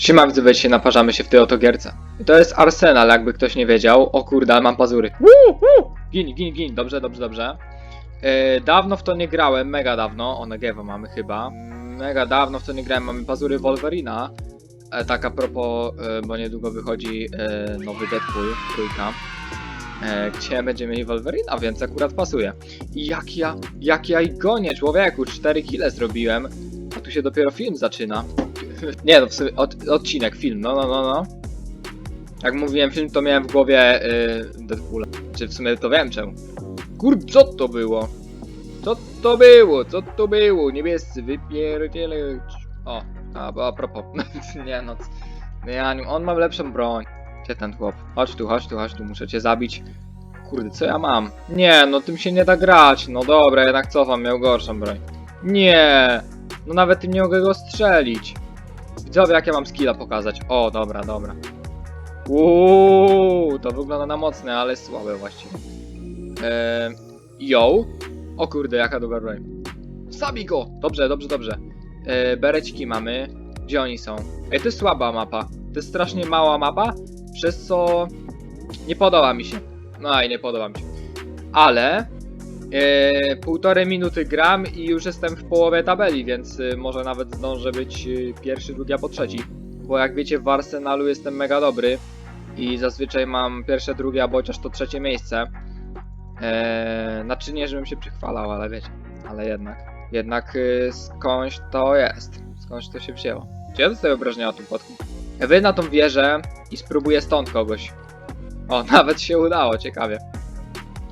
Siema widzowie, dzisiaj naparzamy się w tej oto gierce. I to jest Arsenal, jakby ktoś nie wiedział. O kurde, mam pazury. Woo, woo! Gin, gin, gin, dobrze, dobrze, dobrze. E, dawno w to nie grałem, mega dawno. O, Negewa mamy chyba. Mega dawno w to nie grałem, mamy pazury Wolverina. E, tak a propos, e, bo niedługo wychodzi e, nowy Deadpool, trójka. E, gdzie będziemy mieli Wolverina, więc akurat pasuje. I jak ja, jak ja ich gonię, człowieku, 4 kile zrobiłem, a tu się dopiero film zaczyna. Nie no, w sumie od, odcinek, film, no, no, no, no. Jak mówiłem film, to miałem w głowie yy, Deadpoola. Czy w sumie to wiem czemu. Kur, co to było? Co to było? Co to było? Niebiescy, wypierdziele... O, a, a propos. nie no, c- ja on ma lepszą broń. Gdzie ten chłop? Chodź tu, chodź tu, chodź tu, muszę cię zabić. Kurde, co ja mam? Nie, no tym się nie da grać. No dobra, jednak cofam, miał gorszą broń. Nie, no nawet nie mogę go strzelić. Widzowie, jak ja mam skilla pokazać? O, dobra, dobra. Uuu, to wygląda na mocne, ale słabe właściwie. Eee, yo. O kurde, jaka dobra broń. Zabij go! Dobrze, dobrze, dobrze. Eee, bereciki mamy. Gdzie oni są? Ej, to jest słaba mapa. To jest strasznie mała mapa, przez co nie podoba mi się. No i nie podoba mi się. Ale e, półtorej minuty gram i już jestem w połowie tabeli, więc e, może nawet zdążę być e, pierwszy, drugi albo trzeci. Bo jak wiecie w Arsenalu jestem mega dobry i zazwyczaj mam pierwsze, drugie albo chociaż to trzecie miejsce. E, znaczy nie, żebym się przychwalał, ale wiecie, ale jednak. Jednak e, skądś to jest, skądś to się wzięło. Czy ja dostaję obrażenia na tym podku? Wy na tą wieżę i spróbuję stąd kogoś. O, nawet się udało, ciekawie.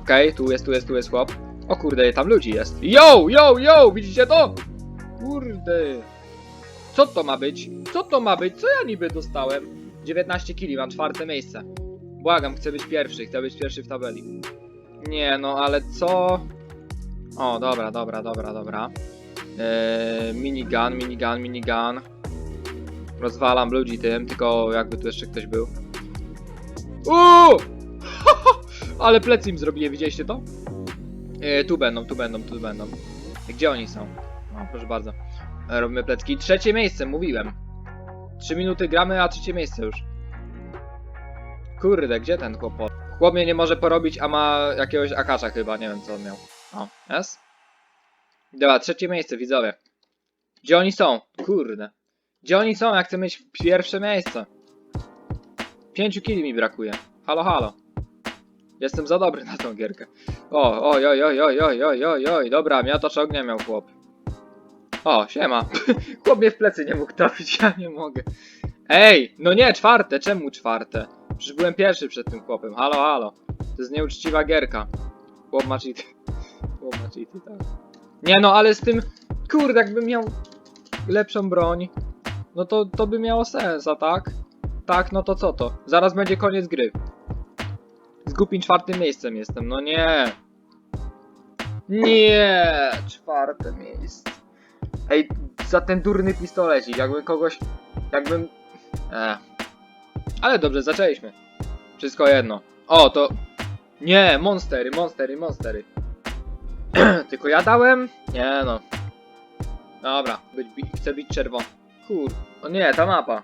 Okej, tu jest, tu jest, tu jest chłop. O kurde, tam ludzi jest. Yo, yo, yo, widzicie to? Kurde. Co to ma być? Co to ma być? Co ja niby dostałem? 19 kili, mam czwarte miejsce. Błagam, chcę być pierwszy, chcę być pierwszy w tabeli. Nie, no ale co? O, dobra, dobra, dobra, dobra. Eee, minigun, minigun, minigun. Rozwalam ludzi tym, tylko jakby tu jeszcze ktoś był. Uuu! Ale plecy im zrobiłem, widzieliście to? E, tu będą, tu będą, tu będą. Gdzie oni są? O, proszę bardzo. E, robimy plecki. Trzecie miejsce, mówiłem. Trzy minuty gramy, a trzecie miejsce już. Kurde, gdzie ten chłop? Chłop mnie nie może porobić, a ma jakiegoś akacza chyba, nie wiem co on miał. O, jest? Dobra, trzecie miejsce, widzowie. Gdzie oni są? Kurde. Gdzie oni są? Ja chcę mieć pierwsze miejsce. Pięciu kili mi brakuje. Halo, halo. Jestem za dobry na tą gierkę. O, oj, oj, oj, oj, oj, oj, oj, oj, dobra, miotacz ognia miał chłop. O, siema. chłop mnie w plecy nie mógł trafić, ja nie mogę. Ej, no nie, czwarte, czemu czwarte? Przecież byłem pierwszy przed tym chłopem, halo, halo. To jest nieuczciwa gierka. Chłop ma cheaty. Chłop ma cheaty, tak. Nie no, ale z tym, kurde, jakbym miał lepszą broń, no to, to by miało sens, a tak? Tak, no to co to? Zaraz będzie koniec gry. Głupim czwartym miejscem jestem, no nie. Nie, czwarte miejsce. Ej, za ten durny pistolecik, jakbym kogoś, jakbym... E. Ale dobrze, zaczęliśmy. Wszystko jedno. O, to... Nie, monstery, monstery, monstery. Tylko ja dałem? Nie no. Dobra, być, bi- chcę bić czerwono. Kur... O nie, ta mapa.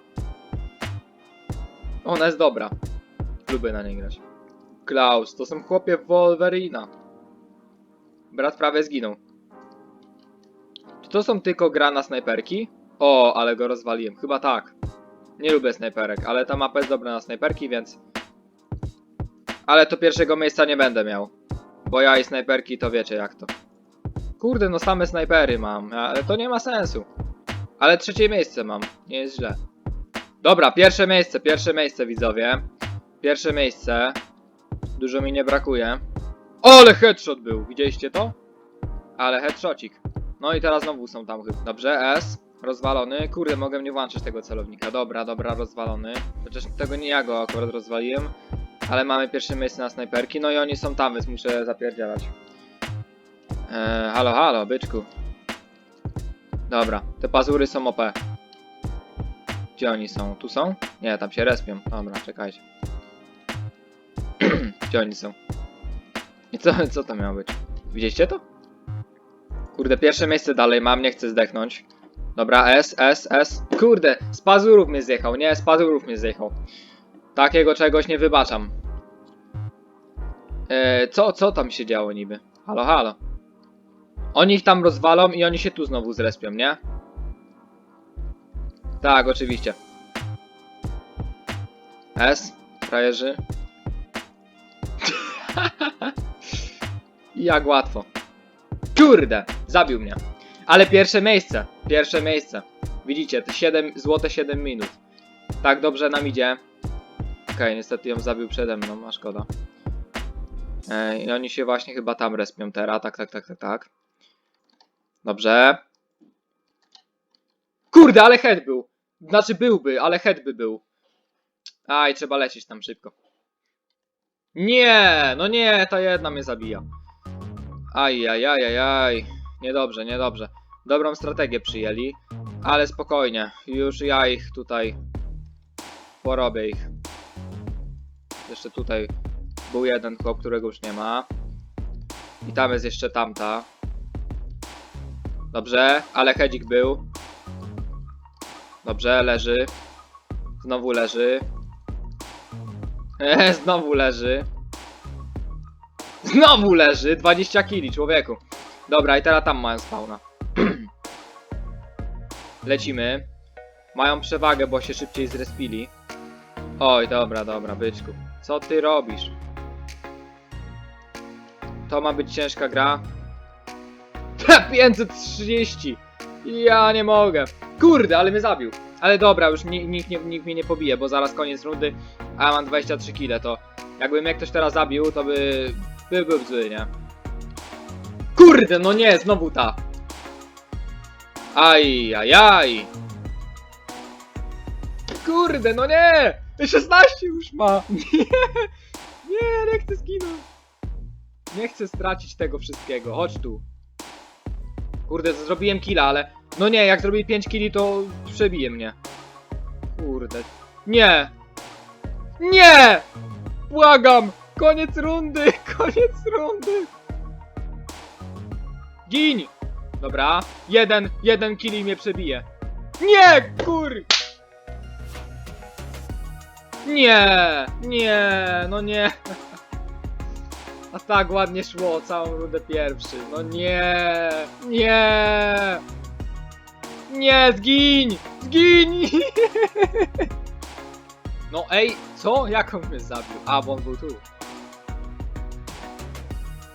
Ona jest dobra. Lubię na niej grać. Klaus, to są chłopie Wolverina. Brat prawie zginął. Czy to są tylko gra na snajperki? O, ale go rozwaliłem. Chyba tak. Nie lubię snajperek, ale ta mapa jest dobra na snajperki, więc... Ale to pierwszego miejsca nie będę miał. Bo ja i snajperki to wiecie jak to. Kurde, no same snajpery mam, ale to nie ma sensu. Ale trzecie miejsce mam, nie jest źle. Dobra, pierwsze miejsce, pierwsze miejsce widzowie. Pierwsze miejsce. Dużo mi nie brakuje. Ale headshot był, widzieliście to? Ale headshotcik. No i teraz znowu są tam chyba. Dobrze, S. Rozwalony. Kurde, mogę nie włączyć tego celownika. Dobra, dobra, rozwalony. Chociaż tego nie ja go akurat rozwaliłem. Ale mamy pierwsze miejsce na snajperki. No i oni są tam, więc muszę zapierdzielać. Eee, halo, halo, byczku. Dobra, te pazury są OP. Gdzie oni są? Tu są? Nie, tam się respią. Dobra, czekajcie. Gdzie oni są? I co, co to miało być? Widzieliście to? Kurde, pierwsze miejsce dalej mam, nie chcę zdechnąć. Dobra, S, S, S. Kurde, z pazurów mnie zjechał, nie, z pazurów mnie zjechał. Takiego czegoś nie wybaczam. E, co, co tam się działo niby? Halo, halo. Oni ich tam rozwalą i oni się tu znowu zrespią, nie? Tak, oczywiście. S, frajerzy. Jak łatwo. Kurde, zabił mnie. Ale pierwsze miejsce, pierwsze miejsce. Widzicie, te 7, złote 7 minut. Tak dobrze nam idzie. Okej, niestety ją zabił przede mną, a szkoda. Ej, oni się właśnie chyba tam respią teraz, tak, tak, tak, tak, tak. Dobrze. Kurde, ale head był. Znaczy byłby, ale head by był. Aj, trzeba lecieć tam szybko. Nie, no nie, ta jedna mnie zabija. Aj, aj, aj, aj. Niedobrze, niedobrze. Dobrą strategię przyjęli, ale spokojnie. Już ja ich tutaj porobię ich. Jeszcze tutaj był jeden którego już nie ma. I tam jest jeszcze tamta. Dobrze, ale hedzik był. Dobrze, leży. Znowu leży. Eee, znowu leży. Znowu leży! 20 kili, człowieku. Dobra, i teraz tam mają spawna. Lecimy. Mają przewagę, bo się szybciej zrespili. Oj, dobra, dobra, byczku. Co ty robisz? To ma być ciężka gra. 530! Ja nie mogę. Kurde, ale mnie zabił. Ale dobra, już ni- nikt, nie, nikt mnie nie pobije, bo zaraz koniec rundy, a mam 23 kile, to jakby mnie ktoś teraz zabił, to by, by był zły, nie? Kurde, no nie, znowu ta. Aj, aj, aj. Kurde, no nie! 16 już ma! Nie! Nie, nie chcę zginąć! Nie chcę stracić tego wszystkiego, chodź tu. Kurde, zrobiłem killa, ale... No nie, jak zrobię 5 killi, to przebije mnie. Kurde. Nie! Nie! Błagam! Koniec rundy! Koniec rundy! Gin! Dobra. Jeden, jeden kill i mnie przebije. Nie, kur... Nie, nie, no nie. A tak ładnie szło całą rundę pierwszy. No nie, nie. Nie, zgiń! Zgiń! No ej, co? Jak on mnie zabił? A, bo on był tu.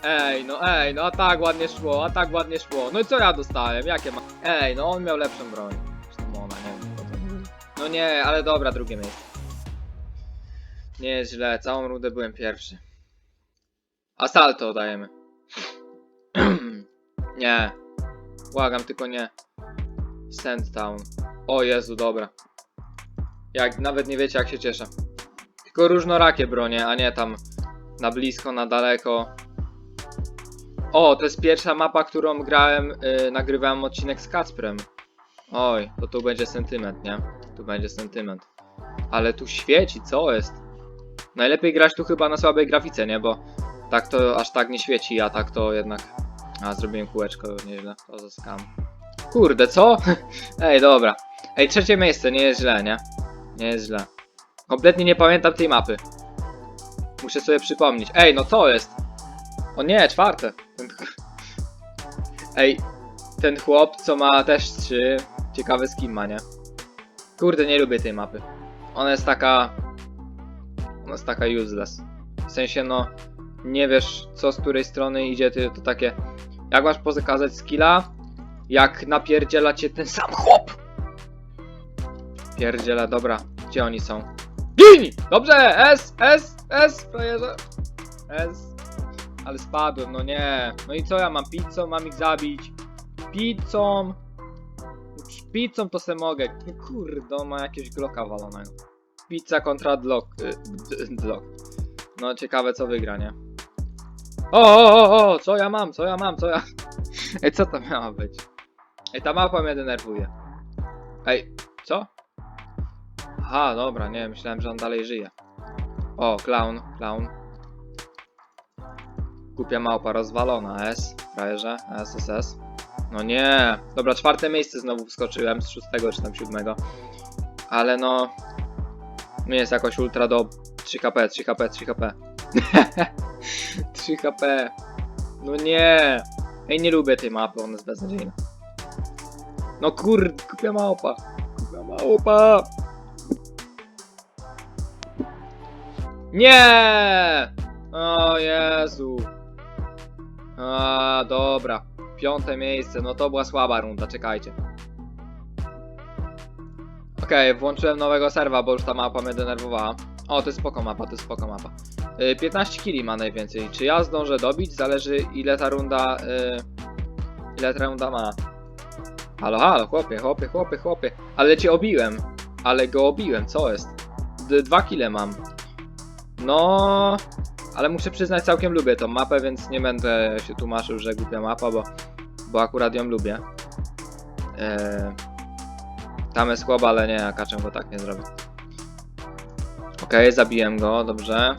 Ej, no ej, no a tak ładnie szło, a tak ładnie szło. No i co ja dostałem? Jakie ma... Ej, no on miał lepszą broń. Zresztą ona, nie wiem, co to No nie, ale dobra, drugie miejsce. Nie jest źle, całą rundę byłem pierwszy. Asalto dajemy. nie. Błagam, tylko nie. Sandtown. O Jezu, dobra. Jak nawet nie wiecie jak się cieszę. Tylko różnorakie bronie, a nie tam na blisko, na daleko. O, to jest pierwsza mapa, którą grałem, yy, nagrywałem odcinek z Kacprem. Oj, to tu będzie sentyment, nie? Tu będzie sentyment. Ale tu świeci, co jest? Najlepiej grać tu chyba na słabej grafice, nie? Bo tak to aż tak nie świeci, a tak to jednak... A, zrobiłem kółeczko, nieźle. To za skam. Kurde, co? Ej, dobra. Ej, trzecie miejsce, nie jest źle, nie? Nie jest źle. Kompletnie nie pamiętam tej mapy. Muszę sobie przypomnieć. Ej, no co jest? O nie, czwarte. Ej, ten chłop, co ma też trzy, ciekawy skin ma, nie? Kurde, nie lubię tej mapy. Ona jest taka... Ona jest taka useless. W sensie, no... Nie wiesz, co z której strony idzie, ty to takie... Jak masz pokazać skilla? Jak napierdziela cię ten sam chłop! Pierdziela, dobra. Gdzie oni są? GIN! Dobrze! S, S, S, frajerze. S. Ale spadłem, no nie. No i co ja mam? Pizzą mam ich zabić? Pizzą? Pizzą to se mogę. Kurde, ma jakiegoś glocka walonego. Pizza kontra Dlock. y, d- Dlock. No ciekawe co wygra, nie? O, o, o, o, co ja mam, co ja mam, co ja... Ej, co to miało być? Ej, ta mapa mnie denerwuje. Ej, co? Aha, dobra, nie, myślałem, że on dalej żyje. O, clown, clown. Głupia małpa rozwalona, S, frajerze, SSS. No nie. Dobra, czwarte miejsce znowu wskoczyłem z szóstego czy tam siódmego. Ale no... Nie jest jakoś ultra do 3 KP, 3 KP, 3 KP. 3 HP. No nie. Ej, nie lubię tej mapy, ona jest beznadziejna. No kur... Kupia małpa. Kupia małpa. Nie! O Jezu. A, dobra. Piąte miejsce, no to była słaba runda, czekajcie. Okej, włączyłem nowego serwa, bo już ta mapa mnie denerwowała. O, to jest spoko mapa, to jest spoko mapa. Y, 15 kili ma najwięcej. Czy ja zdążę dobić? Zależy ile ta runda... y, ile ta runda ma. Halo, halo, chłopie, chłopie, chłopie, chłopie. Ale cię obiłem. Ale go obiłem, co jest? Dwa kile mam. No... Ale muszę przyznać, całkiem lubię tą mapę, więc nie będę się tłumaczył, że głupia mapa, bo, bo akurat ją lubię. Eee, tam jest słaba, ale nie, kaczem go tak nie zrobię. Okej, zabiłem go, dobrze.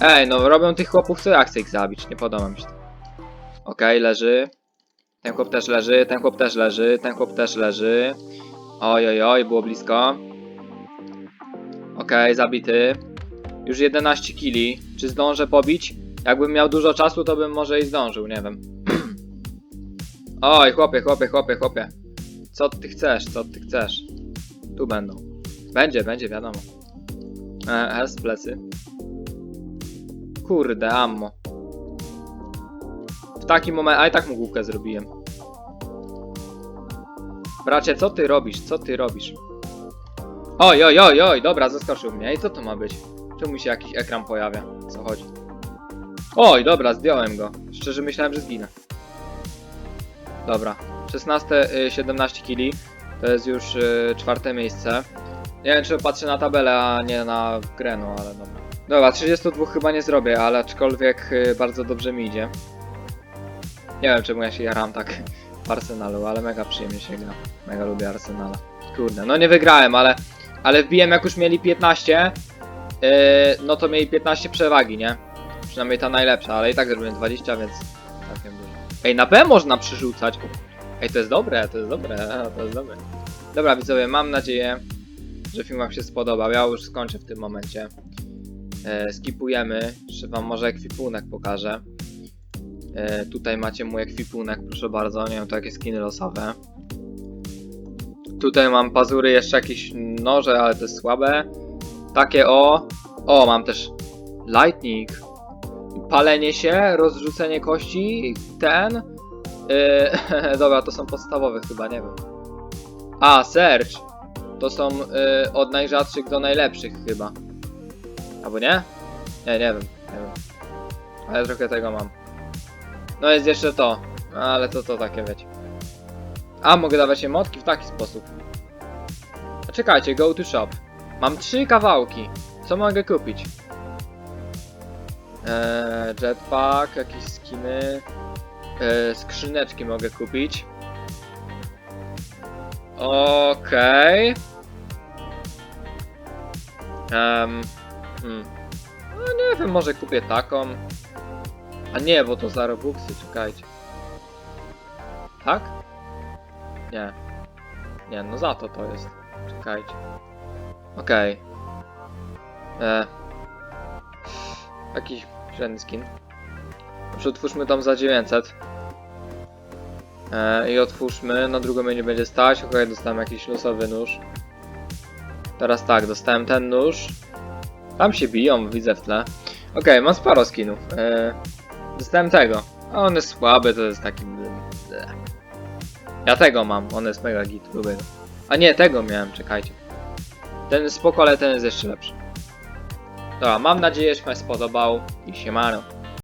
Ej, no robią tych chłopów, co ja chcę ich zabić, nie podoba mi się to. Okej, leży. Ten chłop też leży, ten chłop też leży, ten chłop też leży. Oj, oj, oj, było blisko. Okej, zabity. Już 11 kili. Czy zdążę pobić? Jakbym miał dużo czasu, to bym może i zdążył, nie wiem. Oj, chłopie, chłopie, chłopie, chłopie. Co ty chcesz, co ty chcesz? Tu będą. Będzie, będzie, wiadomo. E, S, plecy. Kurde, ammo. W takim momencie, a i tak mu główkę zrobiłem. Bracie, co ty robisz? Co ty robisz? Oj, oj, oj, oj, dobra, zaskoczył mnie. I co to ma być? Czemu się jakiś ekran pojawia? Co chodzi? Oj, dobra, zdjąłem go. Szczerze myślałem, że zginę. Dobra. 16, y, 17 kili. To jest już y, czwarte miejsce. Nie wiem, czy patrzę na tabelę, a nie na grę, no ale dobra. Dobra, 32 chyba nie zrobię, ale aczkolwiek y, bardzo dobrze mi idzie. Nie wiem, czemu ja się jaram tak w Arsenalu, ale mega przyjemnie się gra. Mega lubię Arsenala. Kurde, no nie wygrałem, ale, ale wbiłem jak już mieli 15, yy, no to mieli 15 przewagi, nie? Przynajmniej ta najlepsza, ale i tak zrobiłem 20, więc dużo. Ej, na B można przerzucać. Ej, to jest dobre, to jest dobre, to jest dobre. Dobra, widzowie, mam nadzieję, że film wam się spodobał. Ja już skończę w tym momencie. E, skipujemy, jeszcze wam może ekwipunek pokażę. E, tutaj macie mój ekwipunek, proszę bardzo, nie wiem, to jakieś skiny losowe. Tutaj mam pazury, jeszcze jakieś noże, ale to jest słabe. Takie o. O, mam też lightning. Palenie się, rozrzucenie kości, ten. Yy, dobra, to są podstawowe chyba, nie wiem. A, search. To są yy, od najrzadszych do najlepszych chyba. Albo nie? Nie, nie wiem, nie wiem. Ale trochę tego mam. No jest jeszcze to. Ale to to takie wiecie. A, mogę dawać emotki w taki sposób. A czekajcie, go to shop. Mam trzy kawałki. Co mogę kupić? Eee, jetpack, jakieś skiny. Eee, skrzyneczki mogę kupić. Okej. Em, hmm. No nie wiem, może kupię taką. A nie, bo to za Robuxy, czekajcie. Tak? Nie. Nie, no za to to jest. Czekajcie. Okej. E. Jakiś żaden skin. Przetwórzmy tam za 900. E, I otwórzmy. Na drugą mnie nie będzie stać. Okej, dostałem jakiś losowy nóż. Teraz tak, dostałem ten nóż. Tam się biją, widzę w tle. Okej, mam sporo skinów. E, dostałem tego. A on jest słaby, to jest taki... bleh. Ja tego mam, on jest mega git, lubię. A nie, tego miałem, czekajcie. Ten jest spoko, ale ten jest jeszcze lepszy. Dobra, mam nadzieję, że się spodobał i siemano.